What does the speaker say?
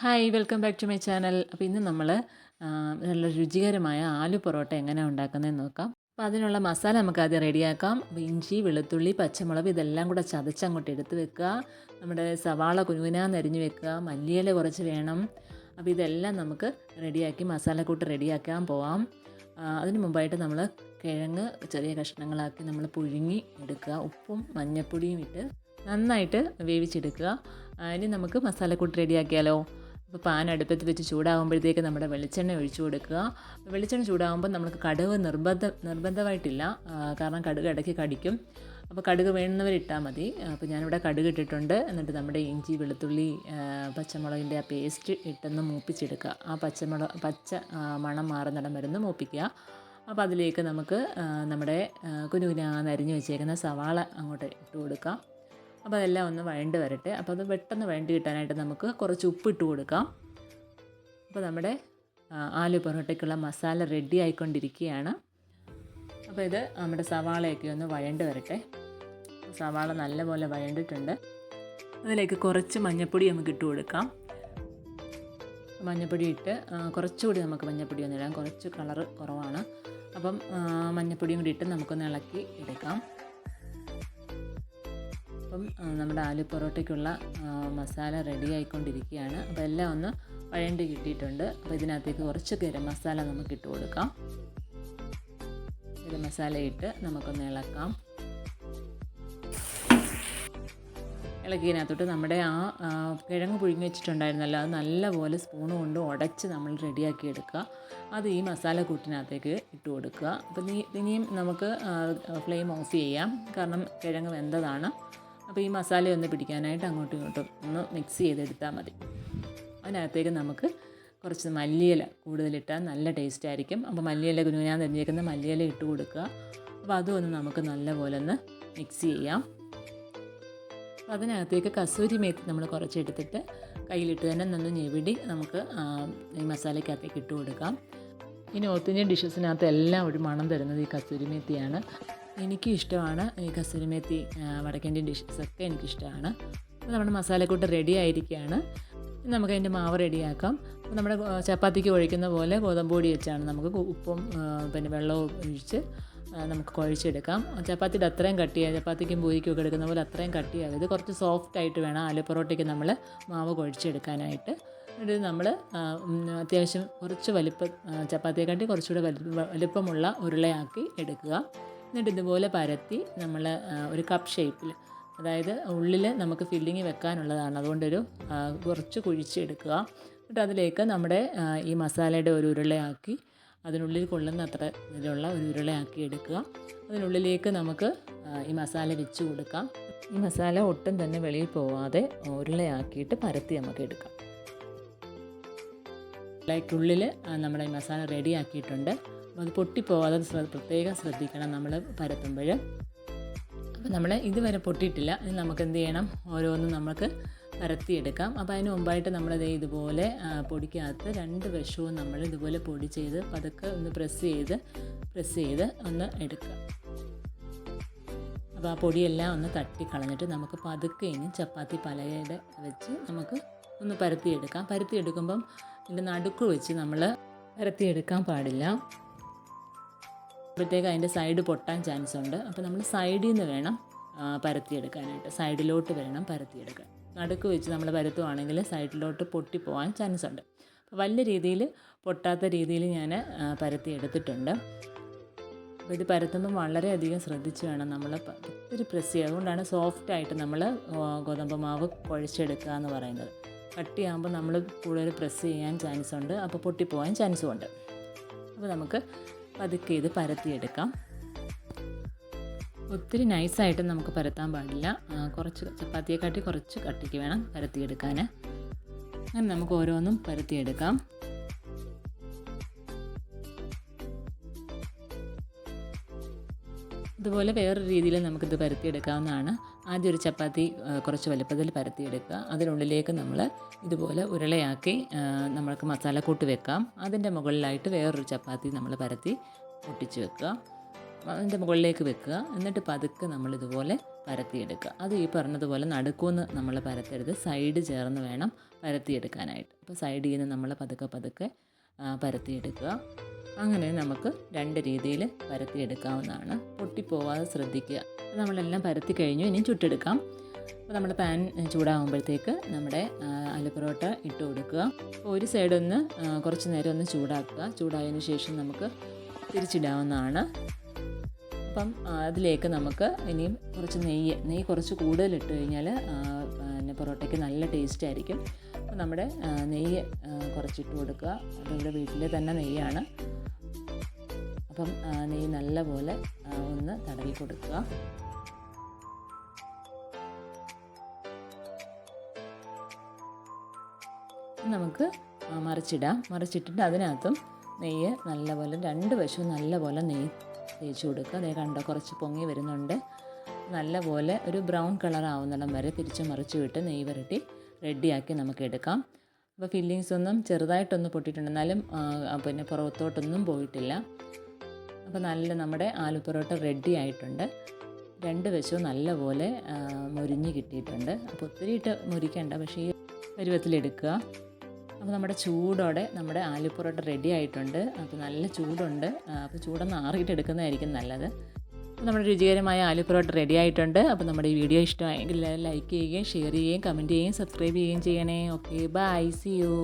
Hi welcome back to my channel അപ്പോൾ ഇന്ന് നമ്മൾ നല്ല രുചികരമായ ആലു പൊറോട്ട എങ്ങനെ ഉണ്ടാക്കുന്നതെന്ന് നോക്കാം. അപ്പോൾ അതിനുള്ള മസാല നമുക്ക് ആദ്യം റെഡിയാക്കാം. ഇഞ്ചി വെളുത്തുള്ളി പച്ചമുളക് ഇതെല്ലാം കൂടെ ചതച്ച് അങ്ങോട്ട് എടുത്ത് വെക്കുക. നമ്മുടെ സവാള കുനുകുനാന്ന് അരിഞ്ഞ് വെക്കുക. മല്ലിയില കുറച്ച് വേണം. അപ്പോൾ ഇതെല്ലാം നമുക്ക് റെഡിയാക്കി മസാലക്കൂട്ട് റെഡിയാക്കാൻ പോവാം. അതിന് മുമ്പായിട്ട് നമ്മൾ കിഴങ്ങ് ചെറിയ കഷ്ണങ്ങളാക്കി നമ്മൾ പുഴുങ്ങി എടുക്കുക. ഉപ്പും മഞ്ഞൾപ്പൊടിയും ഇട്ട് നന്നായിട്ട് വേവിച്ചെടുക്കുക. ഇനി നമുക്ക് മസാലക്കൂട്ട് റെഡിയാക്കിയാലോ? അപ്പോൾ പാൻ അടുപ്പത്ത് വെച്ച് ചൂടാകുമ്പോഴത്തേക്ക് നമ്മുടെ വെളിച്ചെണ്ണ ഒഴിച്ചു കൊടുക്കുക. വെളിച്ചെണ്ണ ചൂടാകുമ്പോൾ നമുക്ക് കടുക് നിർബന്ധ നിർബന്ധമായിട്ടില്ല. കാരണം കടുക് ഇടയ്ക്ക് കടിക്കും. അപ്പോൾ കടുക് വേണ്ടുന്നവരിട്ടാൽ മതി. അപ്പോൾ ഞാനിവിടെ കടുക് ഇട്ടിട്ടുണ്ട്. എന്നിട്ട് നമ്മുടെ ഇഞ്ചി വെളുത്തുള്ളി പച്ചമുളകിന്റെ ആ പേസ്റ്റ് ഇട്ടൊന്ന് മൂപ്പിച്ചെടുക്കുക. ആ പച്ചമുളക് പച്ച മണം മാറുന്നിടം വരുന്ന മൂപ്പിക്കുക. അപ്പോൾ അതിലേക്ക് നമുക്ക് നമ്മുടെ കുനുകുനാന്ന് അരിഞ്ഞു വെച്ചേക്കുന്ന സവാള അങ്ങോട്ട് ഇട്ട് കൊടുക്കാം. അപ്പോൾ അതെല്ലാം ഒന്ന് വഴണ്ട് വരട്ടെ. അപ്പോൾ അത് പെട്ടെന്ന് വഴണ്ട് കിട്ടാനായിട്ട് നമുക്ക് കുറച്ച് ഉപ്പിട്ട് കൊടുക്കാം. അപ്പോൾ നമ്മുടെ ആലു പൊറോട്ടയ്ക്കുള്ള മസാല റെഡി ആയിക്കൊണ്ടിരിക്കുകയാണ്. അപ്പോൾ ഇത് നമ്മുടെ സവാളയൊക്കെ ഒന്ന് വഴണ്ട് വരട്ടെ. സവാള നല്ലപോലെ വഴണ്ടിട്ടുണ്ട്. അതിലേക്ക് കുറച്ച് മഞ്ഞൾപ്പൊടി നമുക്ക് ഇട്ട് കൊടുക്കാം. മഞ്ഞപ്പൊടി ഇട്ട് കുറച്ചുകൂടി നമുക്ക് മഞ്ഞപ്പൊടി ഒന്ന് ഇടാം. കുറച്ച് കളറ് കുറവാണ്. അപ്പം മഞ്ഞപ്പൊടിയും കൂടി ഇട്ട് നമുക്കൊന്ന് ഇളക്കി എടുക്കാം. അപ്പം നമ്മുടെ ആലു പൊറോട്ടയ്ക്കുള്ള മസാല റെഡി ആയിക്കൊണ്ടിരിക്കുകയാണ്. അപ്പോൾ എല്ലാം ഒന്ന് വഴണ്ട് കിട്ടിയിട്ടുണ്ട്. അപ്പോൾ ഇതിനകത്തേക്ക് കുറച്ച് ഗരം മസാല നമുക്ക് ഇട്ട് കൊടുക്കാം. ഗരം മസാല ഇട്ട് നമുക്കൊന്ന് ഇളക്കാം. ഇളക്കിയതിനകത്തോട്ട് നമ്മുടെ ആ കിഴങ്ങ് പുഴുങ്ങി വെച്ചിട്ടുണ്ടായിരുന്നല്ലോ. അത് നല്ലപോലെ സ്പൂൺ കൊണ്ട് ഉടച്ച് നമ്മൾ റെഡിയാക്കി എടുക്കുക. അത് ഈ മസാല കൂട്ടിനകത്തേക്ക് ഇട്ട് കൊടുക്കുക. അപ്പോൾ ഇനി ഇനിയും നമുക്ക് ഫ്ലെയിം ഓഫ് ചെയ്യാം. കാരണം കിഴങ്ങ് വെന്തതാണ്. അപ്പോൾ ഈ മസാല ഒന്ന് പിടിക്കാനായിട്ട് അങ്ങോട്ടും ഇങ്ങോട്ടും ഒന്ന് മിക്സ് ചെയ്തെടുത്താൽ മതി. അതിനകത്തേക്ക് നമുക്ക് കുറച്ച് മല്ലിയില കൂടുതലിട്ടാൽ നല്ല ടേസ്റ്റ് ആയിരിക്കും. അപ്പോൾ മല്ലിയില ഞാൻ തിരിഞ്ഞേക്കുന്ന മല്ലിയില ഇട്ട് കൊടുക്കുക. അപ്പോൾ അതും നമുക്ക് നല്ലപോലെ ഒന്ന് മിക്സ് ചെയ്യാം. അപ്പോൾ അതിനകത്തേക്ക് കസൂരി മേത്തി നമ്മൾ കുറച്ചെടുത്തിട്ട് കയ്യിലിട്ട് തന്നെ നല്ല ഞെവിടി നമുക്ക് ഈ മസാലയ്ക്കകത്തേക്ക് ഇട്ട് കൊടുക്കാം. ഈ നോർത്ത് ഇന്ത്യൻ ഡിഷസിനകത്ത് എല്ലാം ഒരു മണം തരുന്നത് ഈ കസൂരി മേത്തിയാണ്. എനിക്കും ഇഷ്ടമാണ് ഈ കസൂരി മേത്തി ഡിഷസ് ഒക്കെ ഡിഷസൊക്കെ എനിക്കിഷ്ടമാണ്. അപ്പോൾ നമ്മുടെ മസാലക്കൂട്ട് റെഡി ആയിരിക്കുകയാണ് നമുക്കതിന്റെ മാവ് റെഡിയാക്കാം നമ്മുടെ ചപ്പാത്തിക്ക് ഒഴിക്കുന്ന പോലെ ഗോതമ്പ് പൊടി വെച്ചാണ് നമുക്ക് ഉപ്പും പിന്നെ വെള്ളവും ഒഴിച്ച് നമുക്ക് കുഴച്ചെടുക്കാം. ചപ്പാത്തിയുടെ അത്രയും കട്ടിയായി ചപ്പാത്തിക്കും പൂരിക്കും ഒക്കെ എടുക്കുന്ന പോലെ അത്രയും കട്ടിയാകരുത് കുറച്ച് സോഫ്റ്റ് ആയിട്ട് വേണം ആലു പൊറോട്ടയ്ക്ക് നമ്മൾ മാവ് കുഴച്ചെടുക്കാനായിട്ട്. എന്നിട്ട് നമ്മൾ അത്യാവശ്യം കുറച്ച് വലിപ്പം ചപ്പാത്തിയെക്കാട്ടി കുറച്ചുകൂടെ വലിപ്പ വലിപ്പമുള്ള ഉരുളയാക്കി എടുക്കുക. എന്നിട്ട് ഇതുപോലെ പരത്തി നമ്മൾ ഒരു കപ്പ് ഷേപ്പിൽ അതായത് ഉള്ളിൽ നമുക്ക് ഫില്ലിങ് വെക്കാനുള്ളതാണ്. അതുകൊണ്ടൊരു കുറച്ച് കുഴിച്ചെടുക്കുക. എന്നിട്ട് അതിലേക്ക് നമ്മുടെ ഈ മസാലയുടെ ഒരു ഉരുളയാക്കി അതിനുള്ളിൽ കൊള്ളുന്ന അത്ര ഇതിലുള്ള ഒരു ഉരുളയാക്കി എടുക്കുക. അതിനുള്ളിലേക്ക് നമുക്ക് ഈ മസാല വെച്ച് കൊടുക്കാം. ഈ മസാല ഒട്ടും തന്നെ വെളിയിൽ പോവാതെ ഉരുളയാക്കിയിട്ട് പരത്തി നമുക്ക് എടുക്കാം. ഉള്ളിൽ നമ്മുടെ ഈ മസാല റെഡി ആക്കിയിട്ടുണ്ട്. അപ്പോൾ അത് പൊട്ടിപ്പോവാതെ പ്രത്യേകം ശ്രദ്ധിക്കണം നമ്മൾ പരത്തുമ്പോൾ അപ്പോൾ നമ്മൾ ഇതുവരെ പൊട്ടിയിട്ടില്ല. ഇനി നമുക്ക് എന്ത് ചെയ്യണം? ഓരോന്നും നമുക്ക് പരത്തിയെടുക്കാം. അപ്പോൾ അതിന് മുമ്പായിട്ട് നമ്മളത് ഇതുപോലെ പൊടിക്കകത്ത് രണ്ട് വശവും നമ്മൾ ഇതുപോലെ പൊടി ചെയ്ത് പതുക്കെ ഒന്ന് പ്രസ് ചെയ്ത് പ്രസ് ചെയ്ത് ഒന്ന് എടുക്കുക. അപ്പോൾ ആ പൊടിയെല്ലാം ഒന്ന് തട്ടി കളഞ്ഞിട്ട് നമുക്ക് പതുക്കെ ഇനി ചപ്പാത്തി പലകയുടെ വെച്ച് നമുക്ക് ഒന്ന് പരത്തിയെടുക്കാം. പരത്തിയെടുക്കുമ്പം ഇതിന്റെ നടുക്ക് വെച്ച് നമ്മൾ പരത്തിയെടുക്കാൻ പാടില്ല. അപ്പോഴത്തേക്ക് അതിന്റെ സൈഡ് പൊട്ടാൻ ചാൻസ് ഉണ്ട്. അപ്പോൾ നമ്മൾ സൈഡിൽ നിന്ന് വേണം പരത്തിയെടുക്കാനായിട്ട്. സൈഡിലോട്ട് വേണം പരത്തിയെടുക്കാൻ. നടുക്ക് വെച്ച് നമ്മൾ പരത്തുവാണെങ്കിൽ സൈഡിലോട്ട് പൊട്ടിപ്പോവാൻ ചാൻസ് ഉണ്ട്. അപ്പോൾ വലിയ രീതിയിൽ പൊട്ടാത്ത രീതിയിൽ ഞാൻ പരത്തി പരത്തിയെടുത്തിട്ടുണ്ട്. അപ്പോൾ ഇത് പരത്തുമ്പോൾ വളരെയധികം ശ്രദ്ധിച്ച് വേണം നമ്മൾ ഒത്തിരി പ്രസ് ചെയ്യുക. അതുകൊണ്ടാണ് സോഫ്റ്റായിട്ട് നമ്മൾ ഗോതമ്പ് മാവ് കുഴച്ചെടുക്കുക എന്ന് പറയുന്നത്. കട്ടിയാകുമ്പോൾ നമ്മൾ കൂടുതൽ പ്രസ് ചെയ്യാൻ ചാൻസ് ഉണ്ട്. അപ്പോൾ പൊട്ടിപ്പോവാൻ ചാൻസും ഉണ്ട്. അപ്പോൾ നമുക്ക് പതുക്കെ ഇത് പരത്തിയെടുക്കാം. ഒത്തിരി നൈസായിട്ട് നമുക്ക് പരത്താൻ പാടില്ല. കുറച്ച് ചപ്പാത്തിയെക്കാട്ടി കുറച്ച് കട്ടിക്ക് വേണം പരത്തിയെടുക്കാൻ അങ്ങനെ നമുക്ക് ഓരോന്നും പരത്തിയെടുക്കാം. ഇതുപോലെ വേറൊരു രീതിയിൽ നമുക്കിത് പരത്തിയെടുക്കാവുന്നതാണ്. ആദ്യം ഒരു ചപ്പാത്തി കുറച്ച് വലുപ്പത്തിൽ പരത്തിയെടുക്കുക. അതിനുള്ളിലേക്ക് നമ്മൾ ഇതുപോലെ ഉരുളയാക്കി നമ്മൾക്ക് മസാല മസാലക്കൂട്ട് വെക്കാം. അതിന്റെ മുകളിലായിട്ട് വേറൊരു ചപ്പാത്തി നമ്മൾ പരത്തി ഒട്ടിച്ച് വെക്കുക. അതിന്റെ മുകളിലേക്ക് വെക്കുക. എന്നിട്ട് പതുക്കെ നമ്മൾ ഇതുപോലെ പരത്തിയെടുക്കുക. അത് ഈ പറഞ്ഞതുപോലെ നടുക്കുമെന്ന് നമ്മൾ പരത്തരുത്. സൈഡ് ചേർന്ന് വേണം പരത്തിയെടുക്കാനായിട്ട്. അപ്പോൾ സൈഡിൽ നിന്ന് നമ്മൾ പതുക്കെ പതുക്കെ പരത്തിയെടുക്കുക. അങ്ങനെ നമുക്ക് രണ്ട് രീതിയിൽ പരത്തിയെടുക്കാവുന്നതാണ്. പൊട്ടിപ്പോവാതെ ശ്രദ്ധിക്കുക. നമ്മളെല്ലാം പരത്തി കഴിഞ്ഞു ഇനി ചുട്ടെടുക്കാം. അപ്പോൾ നമ്മുടെ പാൻ ചൂടാകുമ്പോഴത്തേക്ക് നമ്മുടെ അലു ആലു പൊറോട്ട ഇട്ട് കൊടുക്കുക. ഒരു സൈഡൊന്ന് ഒന്ന് കുറച്ച് നേരം ഒന്ന് ചൂടാക്കുക. ചൂടായതിന് ശേഷം നമുക്ക് തിരിച്ചിടാവുന്നതാണ്. അപ്പം അതിലേക്ക് നമുക്ക് ഇനിയും കുറച്ച് നെയ്യ് നെയ്യ് കുറച്ച് കൂടുതൽ ഇട്ട് കഴിഞ്ഞാൽ പിന്നെ പൊറോട്ടയ്ക്ക് നല്ല ടേസ്റ്റ് ആയിരിക്കും. അപ്പോൾ നമ്മുടെ നെയ്യ് കുറച്ചിട്ട് കൊടുക്കുക. അതിവിടെ വീട്ടിലെ തന്നെ നെയ്യാണ്. അപ്പം നെയ്യ് നല്ലപോലെ ഒന്ന് തടവി കൊടുക്കുക. നമുക്ക് മറിച്ചിടാം. മറിച്ചിട്ടിട്ട് അതിനകത്തും നെയ്യ് നല്ലപോലെ രണ്ട് വശവും നല്ലപോലെ നെയ്യ് തേച്ച് കൊടുക്കുക. അതേ കണ്ടോ കുറച്ച് പൊങ്ങി വരുന്നുണ്ട്. നല്ലപോലെ ഒരു ബ്രൗൺ കളർ ആവുന്നിടം വരെ തിരിച്ച് മറിച്ച് വിട്ട് നെയ്യ് വരട്ടി റെഡിയാക്കി നമുക്ക് എടുക്കാം. അപ്പോൾ ഫില്ലിങ്സ് ഒന്നും ചെറുതായിട്ടൊന്ന് പൊട്ടിയിട്ടുണ്ടെന്നാലും പിന്നെ പുറത്തോട്ടൊന്നും പോയിട്ടില്ല. അപ്പോൾ നല്ല നമ്മുടെ ആലു പൊറോട്ട റെഡി ആയിട്ടുണ്ട്. രണ്ട് വശവും നല്ലപോലെ മുരിഞ്ഞ് കിട്ടിയിട്ടുണ്ട്. അപ്പോൾ ഒത്തിരി ഇട്ട് മുരിക്കേണ്ട പക്ഷേ ഈ പരുവത്തിലെടുക്കുക അപ്പോൾ നമ്മുടെ ചൂടോടെ നമ്മുടെ ആലു പൊറോട്ട റെഡി ആയിട്ടുണ്ട്. അപ്പോൾ നല്ല ചൂടുണ്ട്. അപ്പോൾ ചൂടൊന്ന് ആറിയിട്ട് എടുക്കുന്നതായിരിക്കും നല്ലത്. നമ്മുടെ രുചികരമായ ആലു പൊറോട്ട റെഡി ആയിട്ടുണ്ട്. അപ്പോൾ നമ്മുടെ ഈ വീഡിയോ ഇഷ്ടമായെങ്കിൽ ലൈക്ക് ചെയ്യുകയും ഷെയർ ചെയ്യുകയും കമന്റ് ചെയ്യുകയും സബ്സ്ക്രൈബ് ചെയ്യുകയും ചെയ്യണേ. Okay bye C U